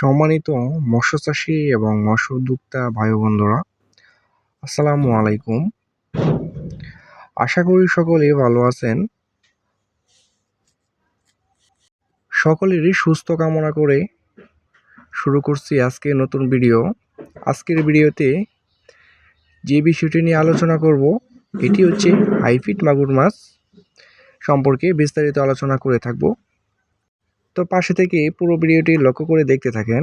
সম্মানিত মৎস্য চাষী এবং মৎস্য উদ্যোক্তা ভাই বন্ধুরা, আসসালামু আলাইকুম। আশা করি সকলে ভালো আছেন। সকলেরই সুস্থ কামনা করে শুরু করছি আজকে নতুন ভিডিও। আজকের ভিডিওতে যে বিষয়টি নিয়ে আলোচনা করব, এটি হচ্ছে হাইফিট মাগুর মাছ সম্পর্কে বিস্তারিত আলোচনা করে থাকব। তো পাশে থেকে পুরো ভিডিওটি লক্ষ্য করে দেখতে থাকেন।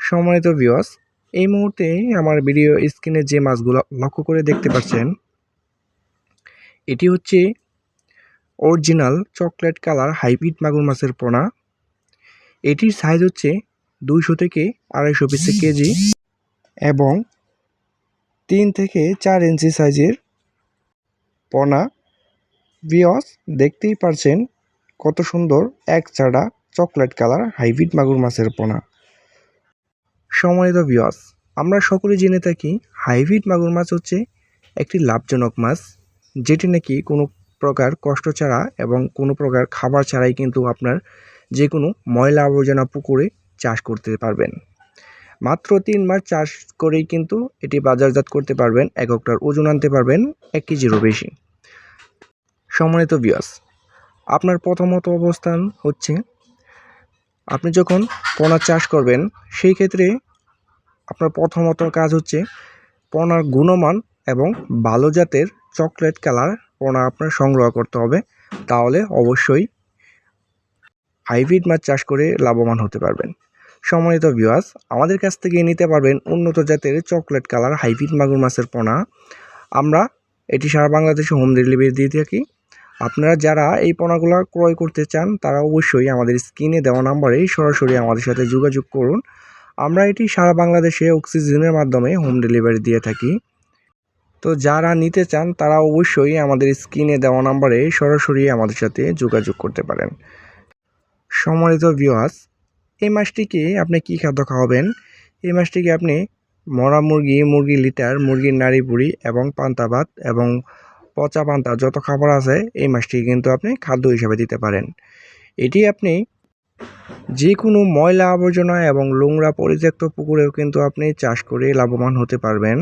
সম্মানিত ভিউয়ার্স এই মুহূর্তে আমার ভিডিও স্ক্রিনে যে মাছগুলো লক্ষ্য করে দেখতে পাচ্ছেন, এটি হচ্ছে অরিজিনাল চকলেট কালার হাইব্রিড মাগুর মাছের পোনা। এটির সাইজ হচ্ছে দুইশো থেকে আড়াইশো পিসে কেজি এবং তিন থেকে চার ইঞ্চি সাইজের পোনা। ভিওস দেখতেই পারছেন কত সুন্দর, এক চাড়া চকলেট কালার হাইব্রিড মাগুর মাছের পোনা। সম্মানিত ভিওস আমরা সকলে জেনে থাকি হাইব্রিড মাগুর মাছ হচ্ছে একটি লাভজনক মাছ, যেটি নাকি কোনো প্রকার কষ্ট ছাড়া এবং কোনো প্রকার খাবার ছাড়াই কিন্তু আপনার যে কোনো ময়লা আবর্জনা পুকুরে চাষ করতে পারবেন। মাত্র তিন মাস চাষ করেই কিন্তু এটি বাজারজাত করতে পারবেন এককটার ওজন আনতে পারবেন, এক কেজিরও বেশি। সম্মানিত বিয়াস আপনার প্রথমত অবস্থান হচ্ছে, আপনি যখন পোনা চাষ করবেন, সেই ক্ষেত্রে আপনার প্রথমত কাজ হচ্ছে পোনার গুণমান এবং ভালো জাতের চকলেট কালার পোনা আপনার সংগ্রহ করতে হবে। তাহলে অবশ্যই হাইব্রিড মাছ চাষ করে লাভবান হতে পারবেন। সম্মানিত ভিউয়ার্স আমাদের কাছ থেকে নিতে পারবেন উন্নত জাতের চকলেট কালার হাইব্রিড মাগুর মাছের পোনা। আমরা এটি সারা বাংলাদেশে হোম ডেলিভারি দিয়ে থাকি। আপনারা যারা এই পোনাগুলো ক্রয় করতে চান, তারা অবশ্যই আমাদের স্ক্রিনে দেওয়া নাম্বারে সরাসরি আমাদের সাথে যোগাযোগ করুন। আমরা এটি সারা বাংলাদেশে অক্সিজেনের মাধ্যমে হোম ডেলিভারি দিয়ে থাকি। তো যারা নিতে চান, তারা অবশ্যই আমাদের স্ক্রিনে দেওয়া নাম্বারে সরাসরি আমাদের সাথে যোগাযোগ করতে পারেন। সম্মানিত ভিওয়াস এই মাছটিকে আপনি কি খাদ্য খাওয়াবেন? এই মাছটিকে আপনি মরা মুরগি মুরগি লিটার, মুরগির নাড়ি এবং পান্তা ভাত এবং পচা পান্তা যত খাবার আছে, এই মাছটি কিন্তু আপনি খাদ্য হিসাবে দিতে পারেন। এটি আপনি যে কোনো ময়লা আবর্জনা এবং নোংরা পরিত্যক্ত পুকুরেও কিন্তু আপনি চাষ করে লাভবান হতে পারবেন।